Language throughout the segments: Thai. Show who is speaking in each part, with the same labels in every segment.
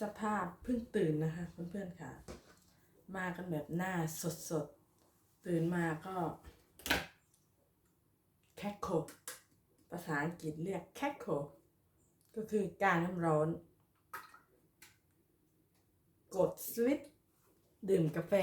Speaker 1: สภาพเพิ่งตื่นนะคะเพื่อนๆค่ะ มากันแบบหน้าสดๆตื่นมาก็แคคโคภาษาอังกฤษเรียกแคคโคก็คือการน้ำร้อน กดสวิตช์ดื่มกาแฟ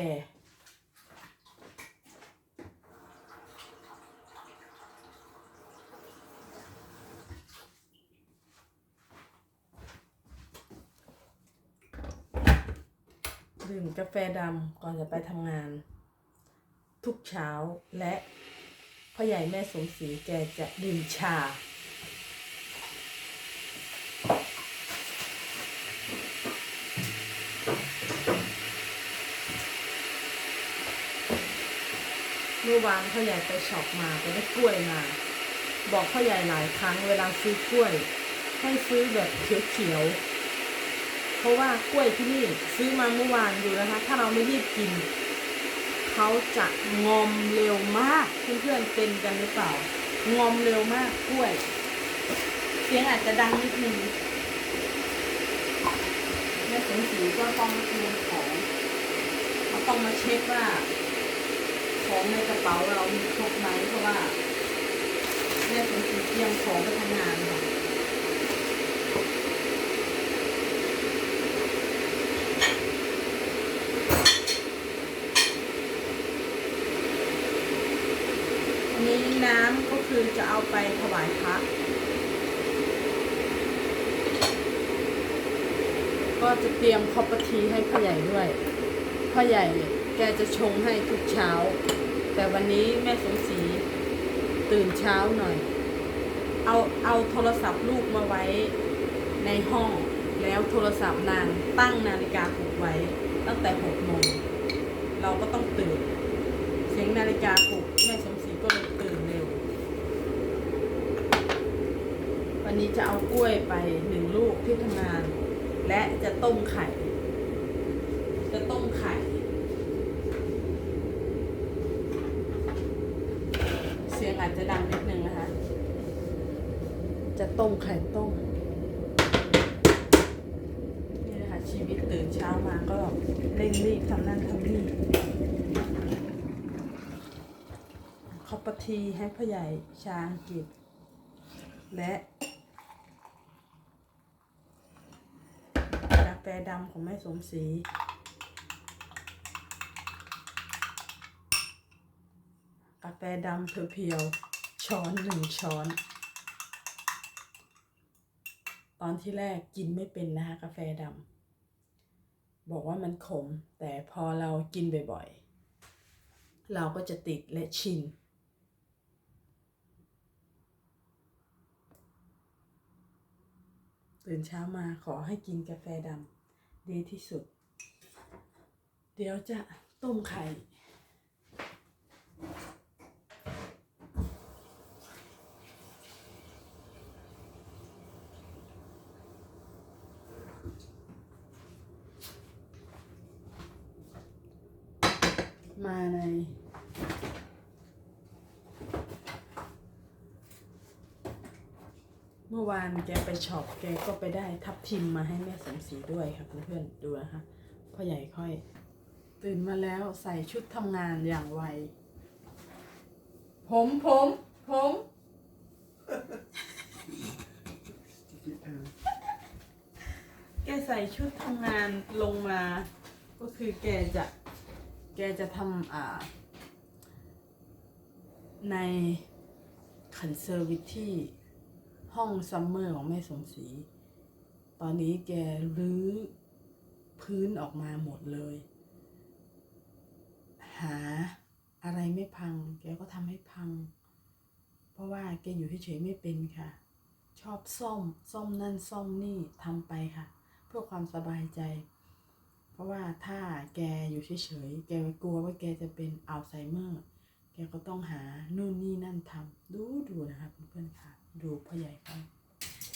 Speaker 1: ่มกาแฟดำก่อนจะไปทำงาน ทุกเช้าและพ่อใหญ่แม่สมศรีแกจะดื่มชา เมื่อวานพ่อใหญ่ไปช็อปมาไปได้กล้วยมา บอกพ่อใหญ่หลายครั้งเวลาซื้อกล้วย ให้ซื้อแบบเขียวๆ ราะว่ากล้วยที่นี่ซื้อมาเมื่อวานดูนะคะ ถ้าเราไม่รีบกิน เขาจะงอมเร็วมากเพื่อนๆเป็นกันหรือเปล่างอมเร็วมากกล้วย เสียงอาจจะดังนิดนึงแม่สมศรีก็ต้องมาดูของเขาต้องมาเช็คว่า ของในกระเป๋าเรามีครบไหมเพราะว่าแม่สมศรีเตรียมของไปทำงานค่ะ อันนี้น้ำก็ คือจะเอาไปถวายพระก็จะเตรียมคอปทีให้พ่อใหญ่ด้วยพ่อใหญ่แกจะชงให้ทุกเช้า แต่วันนี้แม่สมศรีตื่นเช้าหน่อย เอาเอาโทรศัพท์ลูกมาไว้ในห้องแล้วโทรศัพท์นางตั้งนาฬิกาปลุกไว้ตั้งแต่หกโมงเราก็ต้องตื่น เสียงนาฬิกาปลุกแม่สมศรีก็เลยตื่นเร็ว วั นนี้จะเอากล้วยไปหนึ่งลูกที่ทำงาน และจะต้มไข่ จะต้มไข่เสียงอาจจะดังนิดนึงนะคะ จะต้มไข่ต้ม นี่นะคะชีวิตตื่นเช้ามาก็เร่งรีบทำนั่นทำนี่คอปทีให้พ่อใหญ่ชาอังกฤษและกาแฟดำของแม่สมศรีกาแฟดำเพียวๆช้อนหนึ่งช้อน ตอนที่แรกกินไม่เป็นนะคะกาแฟดำบอกว่ามันขม แต่พอเรากินบ่อยๆ เราก็จะติดและชินตื่นเช้ามาขอให้กินกาแฟดำ ดีที่สุด เดี๋ยวจะต้มไข่มาใน มื่อวานแกไปช็อปแกก็ไปได้ทับทิมมาให้แม่สมศรีด้วยค่ะเพื่อนๆดูนะคะพ่อใหญ่ค่อย ตื่นมาแล้วใส่ชุดทำงานอย่างไว ผมผมผมแกใส่ชุดทำงานลงมา ก็คือแกจะแกจะทำอ่า ในคันเซอร์วิที่ ห้องซัมเมอร์ของแม่สมศรีตอนนี้แกรื้อพื้นออกมาหมดเลย หาอะไรไม่พัง แกก็ทำให้พัง เพราะว่าแกอยู่เฉยๆไม่เป็นค่ะ ชอบซ่อมซ่อมนั่นซ่อมนี่ทำไปค่ะ เพื่อความสบายใจ เพราะว่าถ้าแกอยู่เฉยๆแกกลัวว่าแกจะเป็นอัลไซเมอร์ แกก็ต้องหานู่นนี่นั่นทำดูดูนะคะเพื่อนๆค่ะ ดูพ่อใหญ่ค่อย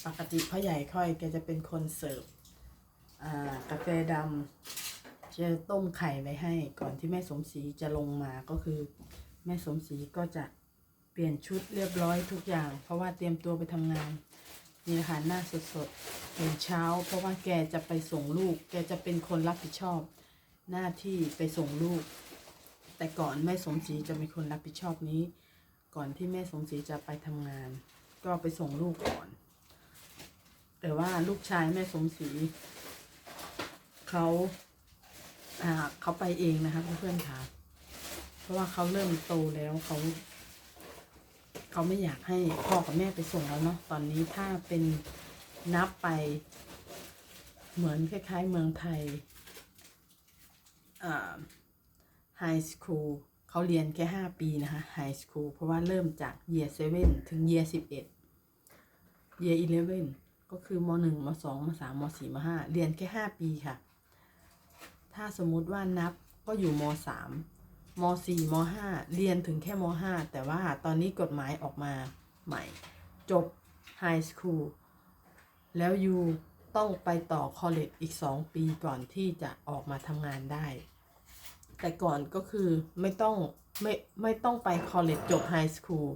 Speaker 1: ปกติพ่อใหญ่ค่อยแกจะเป็นคนเสิร์ฟกาแฟดำจะต้มไข่ไว้ให้ ก่อนที่แม่สมศรีจะลงมาก็คือ แม่สมศรีก็จะเปลี่ยนชุดเรียบร้อยทุกอย่าง เพราะว่าเตรียมตัวไปทำงานนี่นะคะหน้าสดๆตื่นเช้า เพราะว่าแกจะไปส่งลูก แกจะเป็นคนรับผิดชอบ หน้าที่ไปส่งลูก แต่ก่อนแม่สมศรีจะเป็นคนรับผิดชอบนี้ ก่อนที่แม่สมศรีจะไปทำงาน ก็ไปส่งลูกก่อน แต่ว่าลูกชายแม่สมศรีเขาอ่าเขาไปเองนะคะเพื่อนๆค่ะ เพราะว่าเขาเริ่มโตแล้วเขาเขาไม่อยากให้พ่อกับแม่ไปส่งแล้วเนาะตอนนี้ถ้าเป็นนับไป เหมือนคล้าย ๆ เมืองไทยอ่า ไฮสคูลเขาเรียนแค่ 5 ปีนะคะไฮสคูลเพราะว่าเริ่มจาก year 7 ถึง year 11 year 11 ก็คือม 1 ม 2 ม 3 ม 4 ม 5 เรียนแค่ 5 ปีค่ะ ถ้าสมมุติว่านับก็อยู่ม 3 ม 4 ม 5 เรียนถึงแค่ม 5 แต่ว่าตอนนี้กฎหมายออกมาใหม่ จบไฮสคูลแล้วยูต้องไปต่อคอลเลจอีก 2 ปีก่อนที่จะออกมาทำงานได้ แต่ก่อนก็คือไม่ต้องไม่ไม่ต้องไปคอลเลจจบไฮสคูล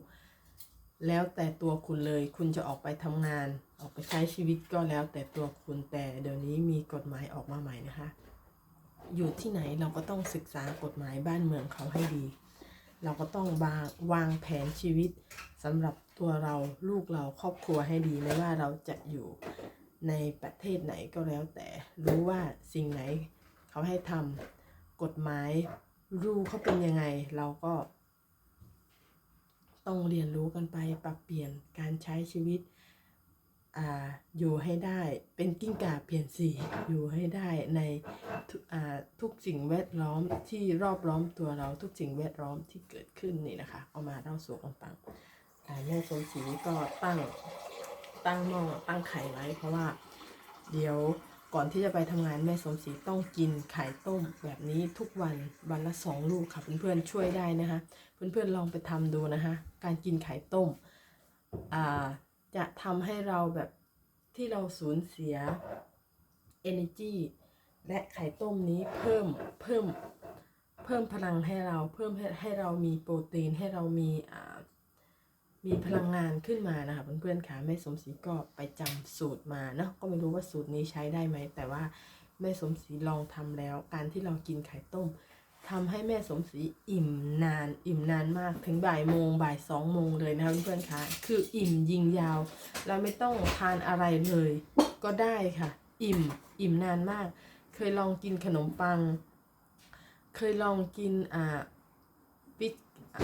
Speaker 1: แล้วแต่ตัวคุณเลยคุณจะออกไปทำงาน ออกไปใช้ชีวิตก็แล้วแต่ตัวคุณแต่เดี๋ยวนี้มีกฎหมายออกมาใหม่นะคะ อยู่ที่ไหนเราก็ต้องศึกษากฎหมายบ้านเมืองเขาให้ดี เราก็ต้องวางวางแผนชีวิตสำหรับตัวเราลูกเราครอบครัวให้ดีไม่ว่าเราจะอยู่ในประเทศไหนก็แล้วแต่รู้ว่าสิ่งไหนเขาให้ทำ กฎหมายรูเขาเป็นยังไง เราก็ ต้องเรียนรู้กันไปปรับเปลี่ยนการใช้ชีวิตอ่าอยู่ให้ได้เป็นกิ้งก่าเปลี่ยนสีอยู่ให้ได้ในทุกอ่าทุกสิ่งแวดล้อมที่รอบล้อมตัวเราทุกสิ่งแวดล้อมที่เกิดขึ้นนี่นะคะเอามาเล่าสู่กันฟังอ่าแม่สมศรีก็ตั้งตั้งหม้อตั้งไข่ไว้เพราะว่า เดี๋ยว ก่อนที่จะไปทำงานแม่สมศรีต้องกินไข่ต้มแบบนี้ทุกวันวันละสองลูกค่ะเพื่อนๆช่วยได้นะคะ เพื่อนๆลองไปทำดูนะคะ การกินไข่ต้มจะทำให้เราแบบที่เราสูญเสีย energy และไข่ต้มนี้เพิ่มเพิ่มเพิ่มพลังให้เราเพิ่มให้ให้เรามีโปรตีนให้เรามีอ่า มีพลังงานขึ้นมานะคะเพื่อนๆค่ะแม่สมศรีก็ไปจำสูตรมาเนาะก็ไม่รู้ว่าสูตรนี้ใช้ได้ไหม แต่ว่าแม่สมศรีลองทำแล้ว การที่เรากินไข่ต้มทำให้แม่สมศรีอิ่มนาน อิ่มนานมากถึงบ่ายโมงบ่ายสองโมงเลยนะคะเพื่อนๆค่ะคืออิ่มยิงยาว เราไม่ต้องทานอะไรเลย ก็ได้ค่ะ อิ่มอิ่มนานมาก เคยลองกินขนมปัง เคยลองกินอ่าปิก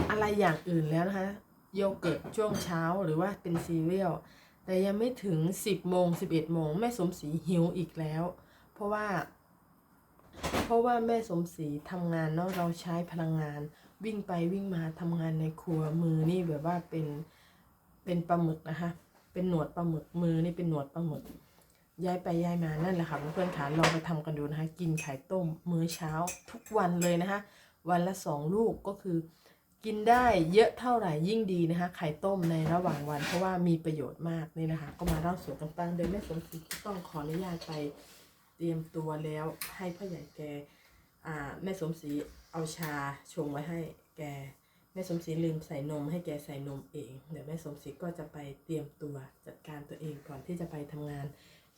Speaker 1: อะไรอย่างอื่นแล้วนะคะ โยเกิร์ตช่วงเช้าหรือว่าเป็นซีเรียลแต่ยังไม่ถึง 10โมง11โมงแม่สมศรีหิวอีกแล้ว เพราะว่า เพราะว่าแม่สมศรีทำงานเนาะเราใช้พลังงาน วิ่งไปวิ่งมาทำงานในครัวมือนี่แบบว่าเป็นเป็นปลาหมึกนะคะ เป็นหนวดปลาหมึกมือนี่เป็นหนวดปลาหมึกย้ายไปย้ายมานั่นแหละค่ะเพื่อนๆค่ะลองไปทำกันดูนะคะ กินไข่ต้มมื้อเช้าทุกวันเลยนะคะ วันละสองลูกก็คือ กินได้เยอะเท่าไหร่ยิ่งดีนะคะ ไข่ต้มในระหว่างวัน เพราะว่ามีประโยชน์มากนี่นะคะ ก็มาเล่าสู่กันฟังโดยแม่สมศรีต้องขออนุญาตไปเตรียมตัวแล้วให้พ่อใหญ่แกอ่าแม่สมศรีเอาชาชงไว้ให้แกแม่สมศรีลืมใส่นมให้แกใส่นมเองเดี๋ยวแม่สมศรีก็จะไปเตรียมตัวจัดการตัวเองก่อนที่จะไปทำงาน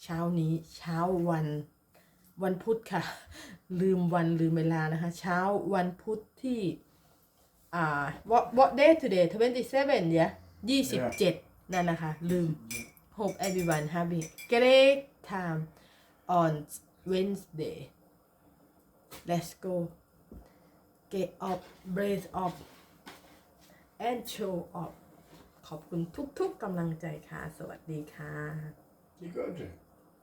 Speaker 1: เช้านี้เช้าวันวันพุธค่ะ ลืมวันลืมเวลานะคะ เช้าวันพุธที่ อ่า what what day today 27 yeah 27นั่นนะคะ ลืม hope everyone having great time on Wednesday let's go get up breathe up and show up ขอบคุณทุกๆกำลังใจค่ะ สวัสดีค่ะ
Speaker 2: You got it.